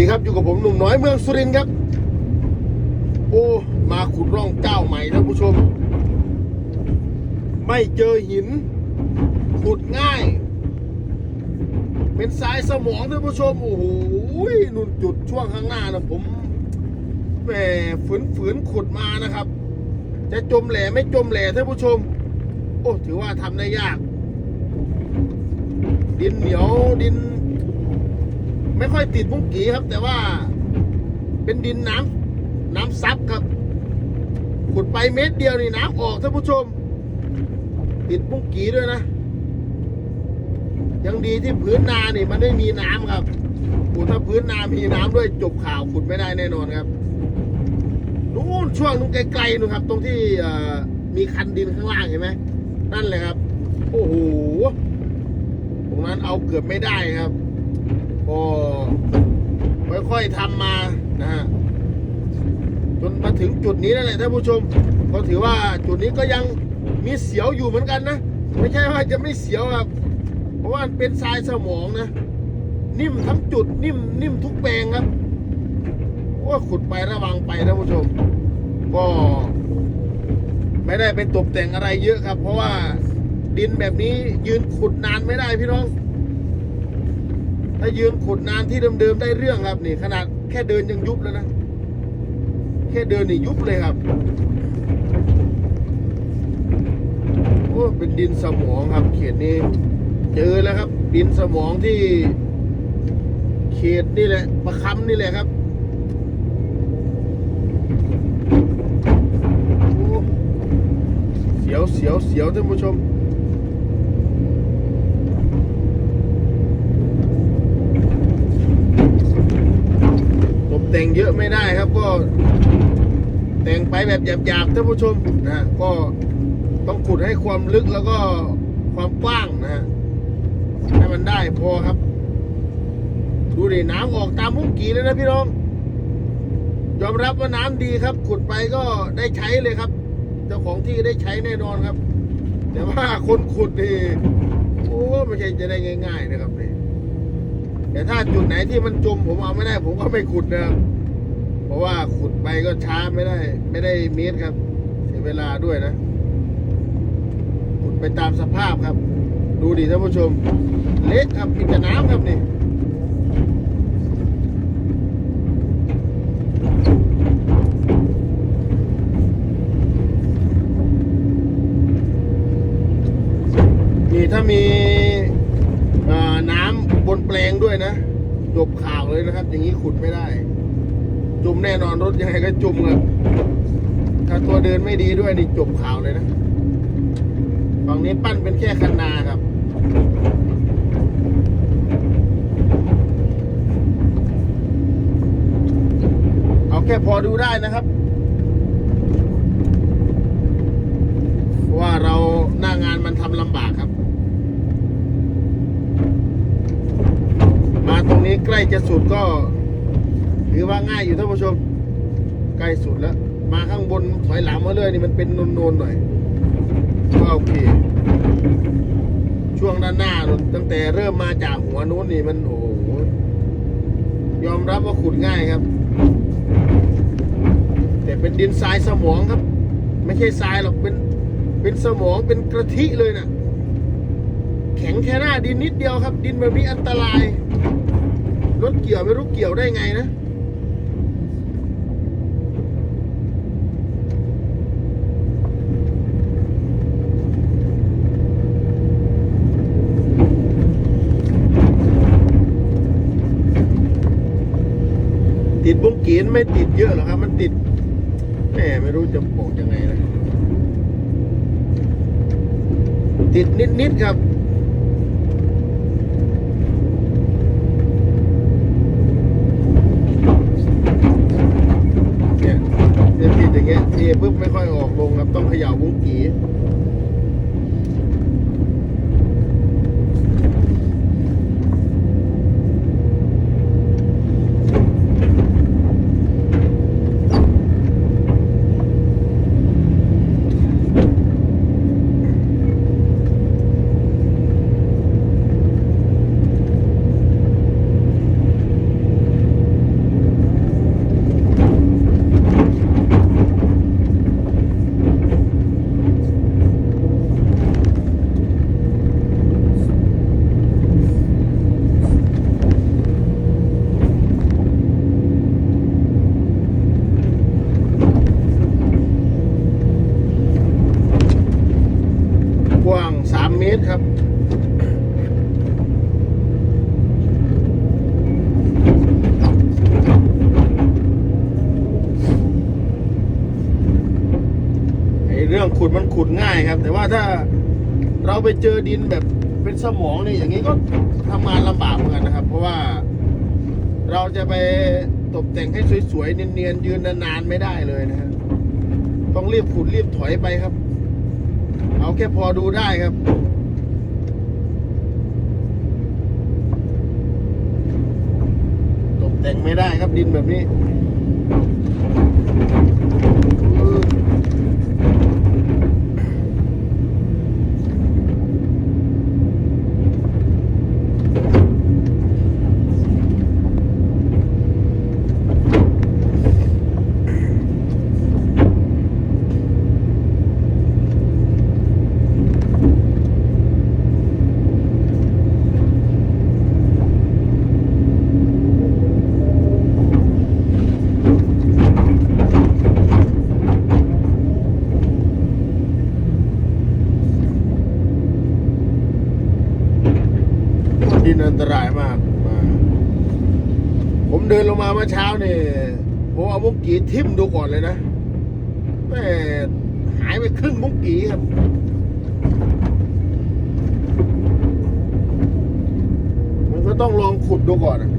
ดีครับอยู่กับผมหนุ่มน้อยเมืองสุรินทร์ครับ โอ้มาขุดร่องเจ้าใหม่ท่านผู้ชม ไม่เจอหิน ขุดง่าย เป็นสายสมองท่านผู้ชม โอ้โหนุ่นจุดช่วงข้างหน้านะผมแหมฝืนฝืนขุดมานะครับ จะจมแหล่ไม่จมแหล่ท่านผู้ชม โอ้ถือว่าทำได้ยาก ดินเหนียวดิน ไม่ค่อยติดมุ้งกีครับ แต่ว่าเป็นดินน้ำน้ำซับครับ ขุดไปเม็ดเดียวนี่น้ำออกท่านผู้ชม ติดมุ้งกีด้วยนะ ยังดีที่พื้นนานี่มันไม่มีน้ำครับขุดถ้าพื้นนามีน้ำด้วยจบข่าวขุดไม่ได้แน่นอนครับนู่นช่วงนู้นไกลๆนู่นครับ ตรงที่มีคันดินข้างล่างเห็นไหมนั่นเลยครับ โอ้โหตรงนั้นเอาเกือบไม่ได้ครับ ก็ค่อยๆทำมานะฮะจนมาถึงจุดนี้นั่นแหละท่านผู้ชม ก็ถือว่าจุดนี้ก็ยังมีเสียวอยู่เหมือนกันนะ ไม่ใช่ว่าจะไม่เสียวครับ เพราะว่าเป็นทรายสมองนะ นิ่มทั้งจุดนิ่มนิ่มทุกแปลงครับโอ้ขุดไประวังไปท่านผู้ชม ก็ไม่ได้ไปตกแต่งอะไรเยอะครับ เพราะว่าดินแบบนี้ยืนขุดนานไม่ได้พี่น้อง ถ้ายืนขุดนานที่เดิมๆได้เรื่องครับนี่ ขนาดแค่เดินยังยุบแล้วนะ แค่เดินนี่ยุบเลยครับ โอ้เป็นดินสมองครับ เขตนี้ เจอแล้วครับ ดินสมองที่ เขตนี่แหละประคำนี่แหละครับโอ้เสียวเสียวเสียวท่านผู้ชม แต่งเยอะไม่ได้ครับก็แต่งไปแบบหยาบๆท่านผู้ชมนะก็ต้องขุดให้ความลึกแล้วก็ความกว้างนะให้มันได้พอครับ ดูดิน้ำออกตามมุ้งกีเลยนะพี่น้องยอมรับว่าน้ำดีครับ ขุดไปก็ได้ใช้เลยครับ เจ้าของที่ได้ใช้แน่นอนครับ แต่ว่าคนขุดนี่โอ้ไม่ใช่จะได้ง่าย ๆ นะครับนี่แต่ถ้าจุดไหนที่มันจมผมเอาไม่ได้ ผมก็ไม่ขุดนะครับ เพราะว่าขุดไปก็ช้าไม่ได้ ไม่ได้เมตรครับ เสียเวลาด้วยนะ ขุดไปตามสภาพครับ ดูดิท่านผู้ชม เละครับมีแต่น้ำครับนี่นี่ถ้ามีน้ำบนแปลงด้วยนะจบข่าวเลยนะครับ อย่างนี้ขุดไม่ได้ แน่นอนรถยังไงก็จุ่มครับถ้าตัวเดินไม่ดีด้วยนี่จบข่าวเลยนะฝั่งนี้ปั้นเป็นแค่คันนาครับเอาแค่พอดูได้นะครับ ว่าเราหน้างานมันทำลำบากครับ มาตรงนี้ใกล้จะสุดก็ ถือว่าง่ายอยู่ท่านผู้ชมใกล้สุดแล้ว มาข้างบนถอยหลังมาเรื่อยนี่มันเป็นนูนๆหน่อยก็โอเคช่วงด้านหน้าตั้งแต่เริ่มมาจากหัวนู้นนี่มันโอ้ยอมรับว่าขุดง่ายครับ แต่เป็นดินทรายสมองครับ ไม่ใช่ทรายหรอกเป็นเป็นสมองเป็นกระทิเลยน่ะแข็งแค่หน้าดินนิดเดียวครับ ดินแบบนี้อันตรายรถเกี่ยวไม่รู้เกี่ยวได้ไงนะ จีนไม่ติดเยอะหรอกครับ มันติดแหมไม่รู้จะบอกยังไงนะ ติดนิดๆครับ เนี่ยเนี่ยติดอย่างเงี้ยเทปุ๊บไม่ค่อยออกลงครับ ต้องเขย่าบุ้งกี ขุดมันขุดง่ายครับ แต่ว่าถ้าเราไปเจอดินแบบเป็นสมองนี่อย่างนี้ก็ทำงานลำบากเหมือนกันนะครับ เพราะว่าเราจะไปตกแต่งให้สวยๆ เนียนๆ ยืนนานๆ ไม่ได้เลยนะฮะต้องรีบขุดรีบถอยไปครับ เอาแค่พอดูได้ครับตกแต่งไม่ได้ครับดินแบบนี้อันตรายมากมาผม เดินลงมาเมื่อเช้านี่ผมเอามุกกีทิ่มดูก่อนเลยนะแม่หายไปครึ่งมุกกีครับมันก็ต้องลองขุดดูก่อนอะ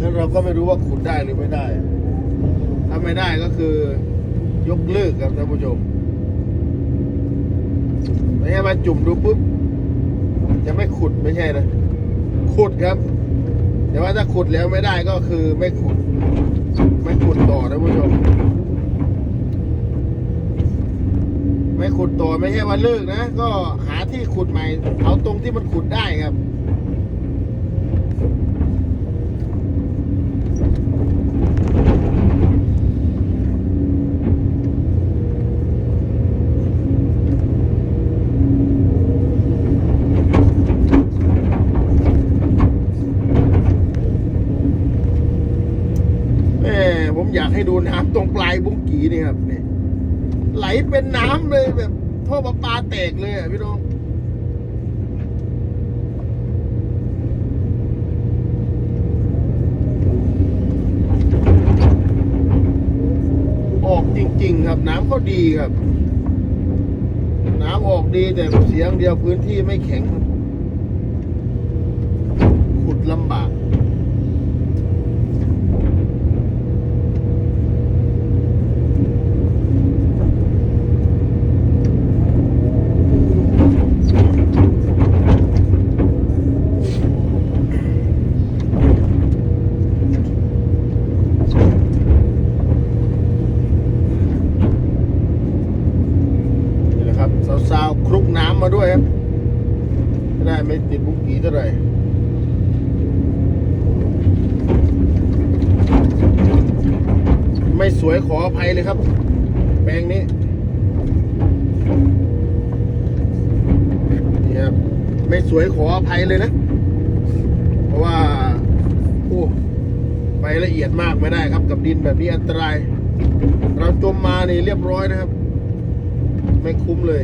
งั้นเราก็ไม่รู้ว่าขุดได้หรือไม่ได้ ถ้าไม่ได้ก็คือยกเลิกครับท่านผู้ชมไม่ใช่มาจุ่มดูปุ๊บจะไม่ขุดไม่ใช่นะขุดครับ แต่ว่าถ้าขุดแล้วไม่ได้ก็คือไม่ขุด ไม่ขุดต่อนะผู้ชม ไม่ขุดต่อไม่ใช่ว่าเลิกนะ ก็หาที่ขุดใหม่ เอาตรงที่มันขุดได้ครับ แม่ผมอยากให้ดูน้ำ ตรงปลายบุ้งกีนี่ครับนี่ไหลเป็นน้ำเลยแบบท่อประปาแตกเลยอะพี่น้องออกจริง ๆ ครับน้ำก็ดีครับ น้ำออกดีแต่เสียงเดียวพื้นที่ไม่แข็งครับ ขุดลำบาก นี่แหละครับสาวๆคลุกน้ำมาด้วยครับไม่ได้ไม่ติดบุกกีเท่าไหร่ไม่ส วยขออภัยเลยครับ แปลงนี้นี่ครับไม่สวยขออภัยเลยนะ เพราะว่าโอ้ไปละเอียดมากไม่ได้ครับ กับดินแบบนี้อันตราย เราจมมานี่เรียบร้อยนะครับ ไม่คุ้มเลย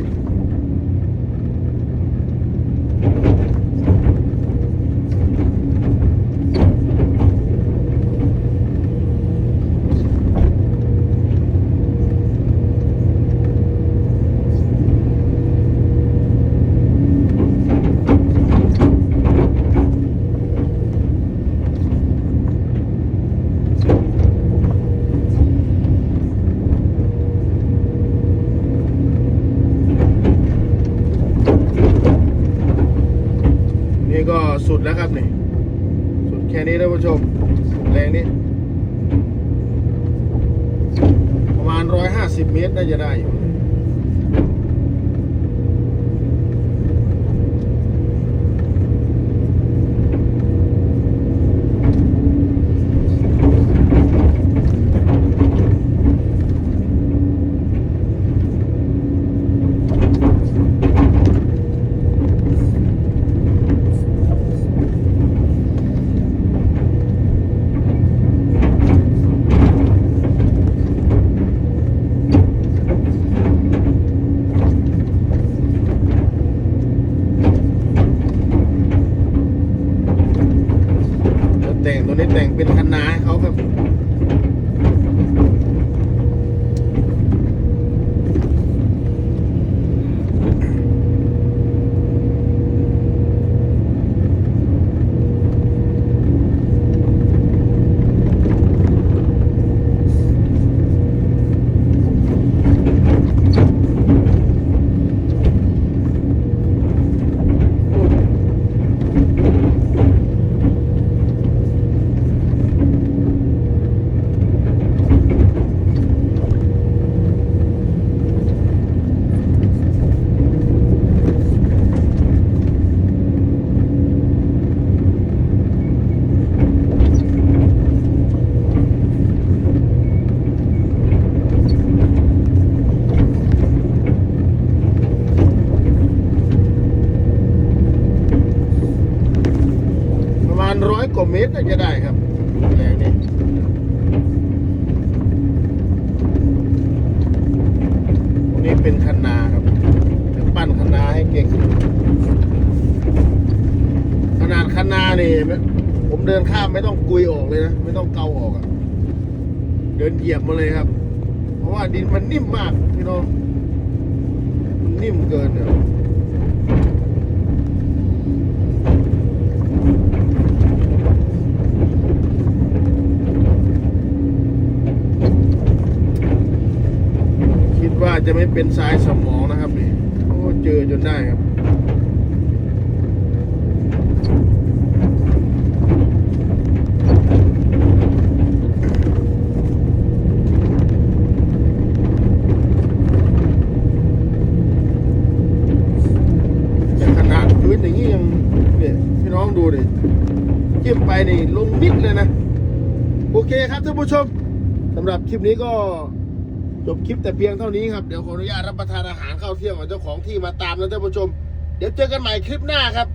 นี่ก็สุด แล้วครับนี่สุดแค่นี้ท่านผู้ชมแรงนี้ประมาณร้อยห้าสิบเมตรน่าจะได้อยู่ จะ แต่งเป็นคันนาให้เขาครับ น กว่าเมตรน่าจะได้ครับแรงนี้ตรงนี้เป็นคันนาครับเดี๋ยวปั้นคันนาให้เก่ง ขนาดคันนานี่ผม เดินข้ามไม่ต้องกุยออกเลยนะไม่ต้องเกาออกอะเดินเหยียบมาเลยครับ เพราะว่าดินมันนิ่มมากพี่น้องมันนิ่มเกินเนี่ยคิดว่าจะไม่เป็นสายสมองนะครับนี่โอ้เจอจนได้ครับ แต่ขนาดพื้นอย่างนี้ยังเนี่ยพี่น้องดูดิจิ้มไปนี่ลงนิดเลยนะ โอ เคครับท่านผู้ชมสำหรับคลิปนี้ก็จบคลิปแต่เพียงเท่านี้ครับ เดี๋ยวขออนุญาตรับประทานอาหารข้าวเที่ยงของเจ้าของที่มาตามนะท่านผู้ชม เดี๋ยวเจอกันใหม่คลิปหน้าครับ